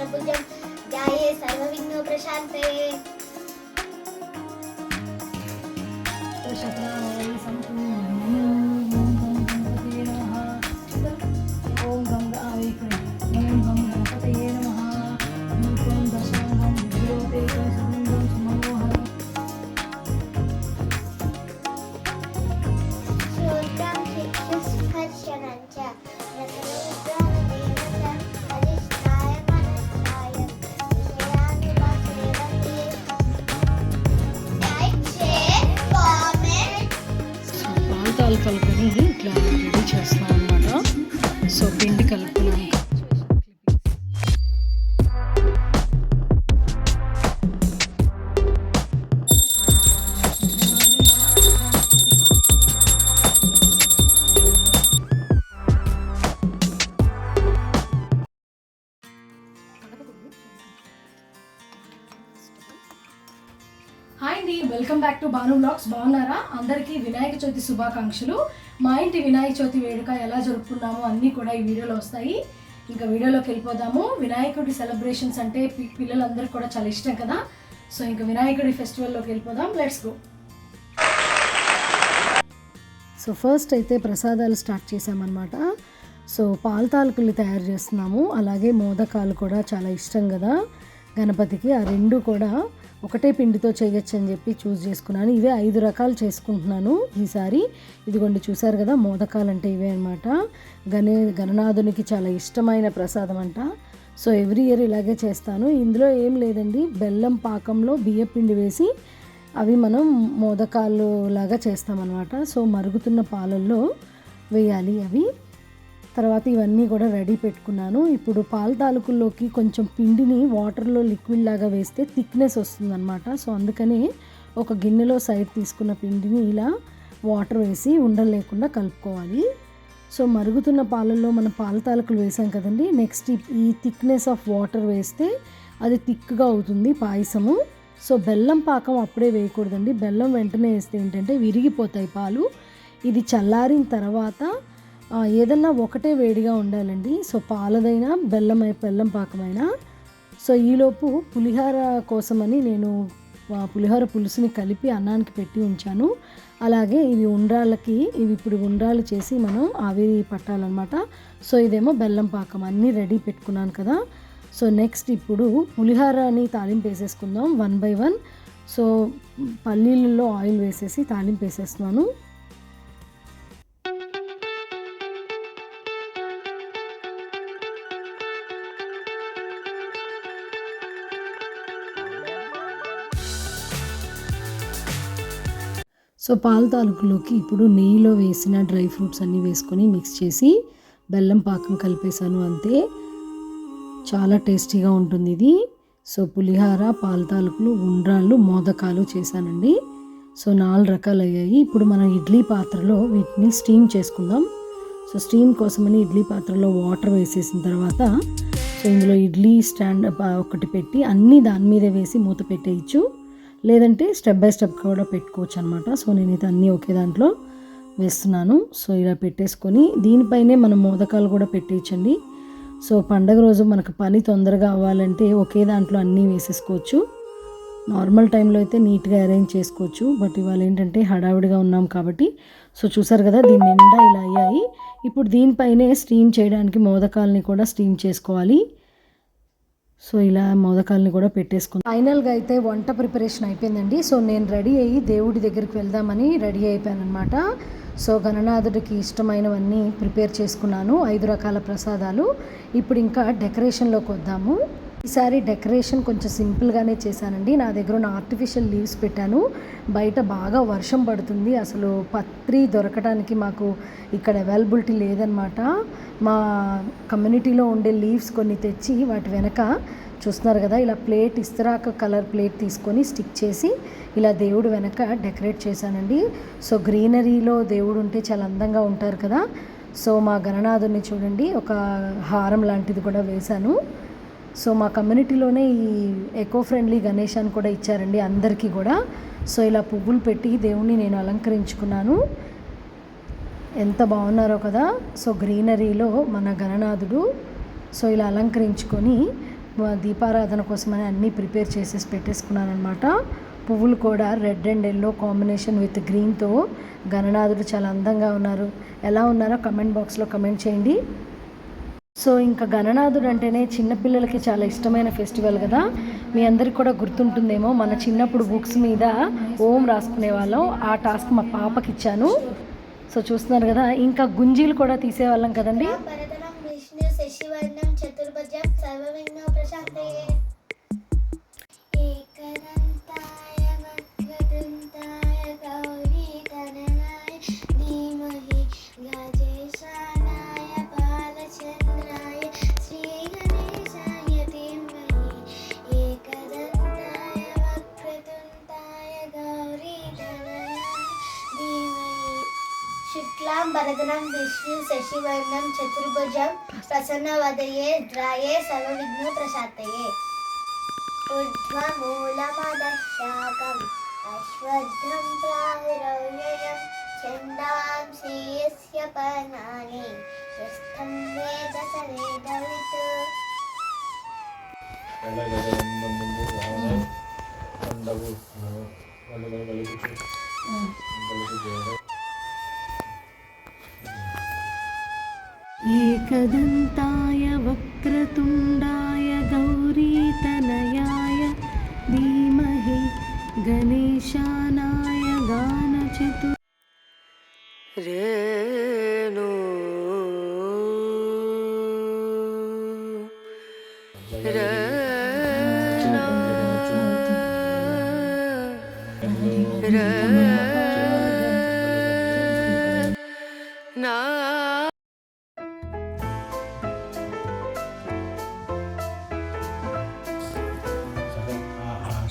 सहस्रभुजं ध्याये सर्वविघ्नोपशान्ते ఓం சொல்கிறேன் హాయ్ అండి welcome back to Bhanu vlogs. బాగున్నారా? అందరికీ వినాయక చవితి శుభాకాంక్షలు. మా ఇంటి వినాయక చవితి వేడుక ఎలా జరుపుకున్నామో అన్నీ కూడా ఈ వీడియోలో వస్తాయి. ఇంకా వీడియోలోకి వెళ్ళిపోదాము. వినాయకుడి సెలబ్రేషన్స్ అంటే పిల్లలందరికీ కూడా చాలా ఇష్టం కదా? సో ఇంకా వినాయకుడి ఫెస్టివల్లోకి వెళ్ళిపోదాం. లెట్స్ గో సో ఫస్ట్ అయితే ప్రసాదాలు స్టార్ట్ చేసామన్నమాట సో పాల తాలకులు తయారు చేస్తున్నాము. అలాగే మోదకాలు కూడా చాలా ఇష్టం కదా గణపతికి. ఆ రెండు కూడా ఒకటే పిండితో చేయొచ్చు అని చెప్పి చూస్ చేసుకున్నాను. ఇవే ఐదు రకాలు చేసుకుంటున్నాను ఈసారి. ఇదిగోండి చూసారు కదా మోదకాలు అంటే ఇవే అనమాట గణే గణనాథునికి చాలా ఇష్టమైన ప్రసాదం అంట. సో ఎవ్రీ ఇయర్ ఇలాగే చేస్తాను. ఇందులో ఏం లేదండి బెల్లం పాకంలో బియ్య పిండి వేసి అవి మనం మోదకాలు లాగా చేస్తామన్నమాట. సో మరుగుతున్న పాలల్లో వేయాలి అవి. తర్వాత ఇవన్నీ కూడా రెడీ పెట్టుకున్నాను. ఇప్పుడు పాల తాలూకుల్లోకి కొంచెం పిండిని వాటర్లో లిక్విడ్ లాగా వేస్తే థిక్నెస్ వస్తుందన్నమాట. సో అందుకని ఒక గిన్నెలో సైడ్ తీసుకున్న పిండిని ఇలా వాటర్ వేసి ఉండలు లేకుండా కలుపుకోవాలి. సో మరుగుతున్న పాలల్లో మనం పాల తాలకులు వేసాం కదండి. నెక్స్ట్ ఈ- థిక్నెస్ ఆఫ్ వాటర్ వేస్తే అది థిక్గా అవుతుంది పాయసము. సో బెల్లం పాకం అప్పుడే వేయకూడదండి. బెల్లం వెంటనే వేస్తే ఏంటంటే విరిగిపోతాయి పాలు. ఇది చల్లారిన తర్వాత ఏదన్నా ఒకటే వేడిగా ఉండాలండి. సో పాలదైనా బెల్లం బెల్లం పాకమైనా. సో ఈలోపు పులిహార కోసమని నేను పులిహోర పులుసుని కలిపి అన్నానికి పెట్టి ఉంచాను. అలాగే ఇవి ఉండ్రాళ్ళకి ఇవి ఇప్పుడు ఉండ్రాలు చేసి మనం ఆవిరి పట్టాలన్నమాట. సో ఇదేమో బెల్లం పాకం అన్నీ రెడీ పెట్టుకున్నాను కదా. సో నెక్స్ట్ ఇప్పుడు పులిహారని తాలింపు వేసేసుకుందాం వన్ బై వన్. సో పల్లీలలో ఆయిల్ వేసేసి తాలింపు వేసేస్తున్నాను. సో పాల తాలూకులోకి ఇప్పుడు నెయ్యిలో వేసిన డ్రై ఫ్రూట్స్ అన్నీ వేసుకొని మిక్స్ చేసి బెల్లం పాకం కలిపేశాను అంతే. చాలా టేస్టీగా ఉంటుంది ఇది. సో పులిహార పాల తాలూకులు ఉండ్రాళ్ళు మోదకాలు చేశానండి. సో నాలుగు రకాలు అయ్యాయి ఇప్పుడు మనం ఇడ్లీ పాత్రలో వీటిని స్టీమ్ చేసుకుందాం. సో స్టీమ్ కోసమని ఇడ్లీ పాత్రలో వాటర్ వేసేసిన తర్వాత సో ఇందులో ఇడ్లీ స్టాండ్ ఒకటి పెట్టి అన్నీ దాని మీద వేసి మూత పెట్టేయచ్చు. లేదంటే స్టెప్ బై స్టెప్ కూడా పెట్టుకోవచ్చు అనమాట సో నేనైతే అన్నీ ఒకే దాంట్లో వేస్తున్నాను. సో ఇలా పెట్టేసుకొని దీనిపైనే మనం మోదకాలు కూడా పెట్టేయచ్చండి. సో పండగ రోజు మనకు పని తొందరగా అవ్వాలంటే ఒకే దాంట్లో అన్నీ వేసేసుకోవచ్చు. నార్మల్ టైంలో అయితే నీట్గా అరేంజ్ చేసుకోవచ్చు. బట్ ఇవాళ ఏంటంటే హడావిడిగా ఉన్నాం కాబట్టి సో చూసారు కదా దీని నిండా ఇలా అయ్యాయి. ఇప్పుడు దీనిపైనే స్టీమ్ చేయడానికి మోదకాలని కూడా స్టీమ్ చేసుకోవాలి. సో ఇలా మోదకాలని కూడా పెట్టేసుకున్నాను ఫైనల్గా అయితే వంట ప్రిపరేషన్ అయిపోయిందండి. సో నేను రెడీ అయ్యి దేవుడి దగ్గరికి వెళ్దామని రెడీ అయిపోయాను అనమాట సో గణనాథుడికి ఇష్టమైనవన్నీ ప్రిపేర్ చేసుకున్నాను ఐదు రకాల ప్రసాదాలు. ఇప్పుడు ఇంకా డెకరేషన్లోకి వద్దాము. ఈసారి డెకరేషన్ కొంచెం సింపుల్గానే చేశానండి. నా దగ్గర ఉన్న ఆర్టిఫిషియల్ లీవ్స్ పెట్టాను. బయట బాగా వర్షం పడుతుంది. అసలు పత్రి దొరకడానికి మాకు ఇక్కడ అవైలబిలిటీ లేదనమాట మా కమ్యూనిటీలో ఉండే లీవ్స్ కొన్ని తెచ్చి వాటి వెనక చూస్తున్నారు కదా ఇలా ప్లేట్ ఇస్తరాక కలర్ ప్లేట్ తీసుకొని స్టిక్ చేసి ఇలా దేవుడు వెనక డెకరేట్ చేశానండి. సో గ్రీనరీలో దేవుడు ఉంటే చాలా అందంగా ఉంటారు కదా. సో మా గణనాథుని చూడండి. ఒక హారం లాంటిది కూడా వేశాను. సో మా కమ్యూనిటీలోనే ఈ ఎకో ఫ్రెండ్లీ గణేష్ అని కూడా ఇచ్చారండి అందరికీ కూడా. సో ఇలా పువ్వులు పెట్టి దేవుణ్ణి నేను అలంకరించుకున్నాను. ఎంత బాగున్నారో కదా. సో గ్రీనరీలో మన గణనాథుడు సో ఇలా అలంకరించుకొని దీపారాధన కోసమని అన్నీ ప్రిపేర్ చేసేసి పెట్టేసుకున్నాను అనమాట పువ్వులు కూడా red and yellow combination with గ్రీన్తో గణనాథుడు చాలా అందంగా ఉన్నారు. ఎలా ఉన్నారో కమెంట్ బాక్స్లో కమెంట్ చేయండి. సో ఇంకా గణనాథుడు అంటేనే చిన్నపిల్లలకి చాలా ఇష్టమైన ఫెస్టివల్ కదా. మీ అందరికి కూడా గుర్తుంటుందేమో మన చిన్నప్పుడు బుక్స్ మీద ఓం రాసుకునే వాళ్ళం. ఆ టాస్క్ మా పాపకి ఇచ్చాను సో చూస్తున్నారు కదా ఇంకా గుంజీలు కూడా తీసేవాళ్ళం కదండి. విష్ణు శశివర్ణం చతుర్భుజం సర్వవిఘ్న ప్రశాంతయే శుక్లాం వరదనం విష్ణు శశివర్ణం చతుర్భుజం ప్రసన్నవదయే ద్రాయే సర్వవిఘ్న ప్రశాంతయే ఊర్ధ్వమూలమదశాకం అశ్వత్థం ప్రాహురవ్యయం ఛందాంసి యస్య పర్ణాని యస్థం వేద స వేదవిత్ వెళ్ళగలం ముందు రావడం పండవు వాళ్ళు కలుగుతూ కలుగు एकदन्ताय वक्रतुण्डाय गौरीतनयाय धीमहि गणेशानाय गानचतु रेणु रेणु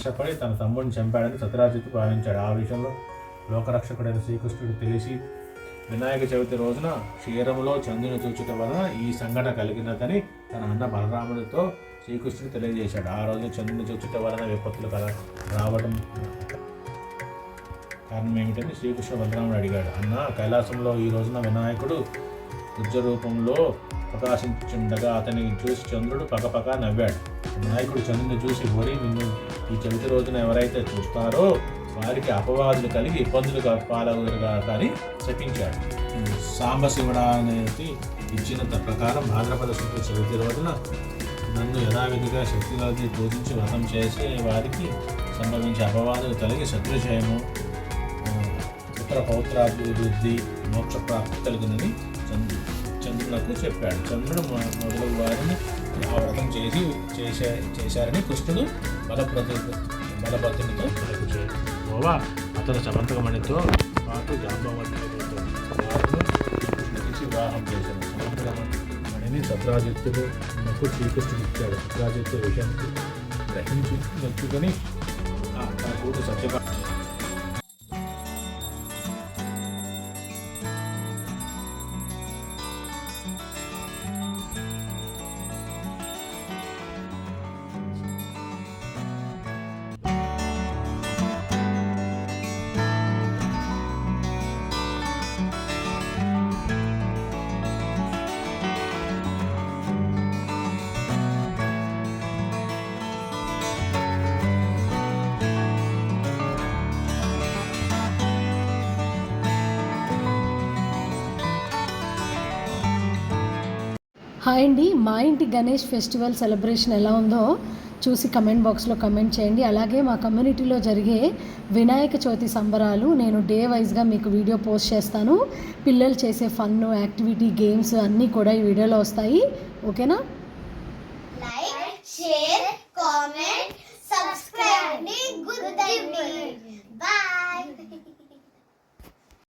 ఆశపడి తన తమ్ముడిని చంపాడని సత్యరాజిత్ భావించాడు. ఆ విషయంలో లోకరక్షకుడైన శ్రీకృష్ణుడు తెలిసి వినాయక చవితి రోజున క్షీరములో చంద్రుని చూచుట వలన ఈ సంఘటన కలిగినదని తన అన్న బలరాముడితో శ్రీకృష్ణుడు తెలియజేశాడు. ఆ రోజు చంద్రుని చూచుట వలన విపత్తులు కల రావడం కారణం ఏమిటని శ్రీకృష్ణ బలరాముడు అడిగాడు. అన్న కైలాసంలో ఈ రోజున వినాయకుడు ఉజ్జ రూపంలో ప్రకాశించుండగా అతనిని చూసి చంద్రుడు పకపక నవ్వాడు. వినాయకుడు చంద్రుని చూసి ఓరి నిన్ను ఈ చవితి రోజున ఎవరైతే చూస్తారో వారికి అపవాదులు కలిగి ఇబ్బందులు పాలగురుగా కానీ శపించాడు సాంబశివుడా అనేది ఇచ్చిన ప్రకారం భాద్రపద శుద్ధ చవితి రోజున నన్ను యథావిధిగా శక్తి పూజించి వ్రతం చేసే వారికి సంభవించే అపవాదులు కలిగి శత్రుజయము ఉత్తర పౌత్రాభివృద్ధి మోక్ష ప్రాప్తి కలిగినని చంద్రు చంద్రులకు చెప్పాడు. చంద్రుడు మొదలు వారిని ఆ వ్రతం చేసి చేసే చేశారని కృష్ణుడు బలప్రతి బలభద్రునితో గోవా అతను సమంతకమణితో పాటు జాంబవతితో వారిని శ్రీకృష్ణుడికి వివాహం చేశాడు సమంతకమణిని సత్రాజిత్తుడు శ్రీకృష్ణుడు ఇచ్చాడు సత్రాజిత్తు విషయం గ్రహించి నచ్చుకొని ఆ తన కూతురు సత్యభా హాయ్ అండి. మా ఇంటి గణేష్ ఫెస్టివల్ సెలబ్రేషన్ ఎలా ఉందో చూసి కమెంట్ బాక్స్లో కమెంట్ చేయండి. అలాగే మా కమ్యూనిటీలో జరిగే వినాయక చవితి సంబరాలు నేను డే వైజ్గా మీకు వీడియో పోస్ట్ చేస్తాను. పిల్లలు చేసే ఫన్ యాక్టివిటీ గేమ్స్ అన్నీ కూడా ఈ వీడియోలో వస్తాయి. ఓకేనా? Like share comment subscribe. Good evening.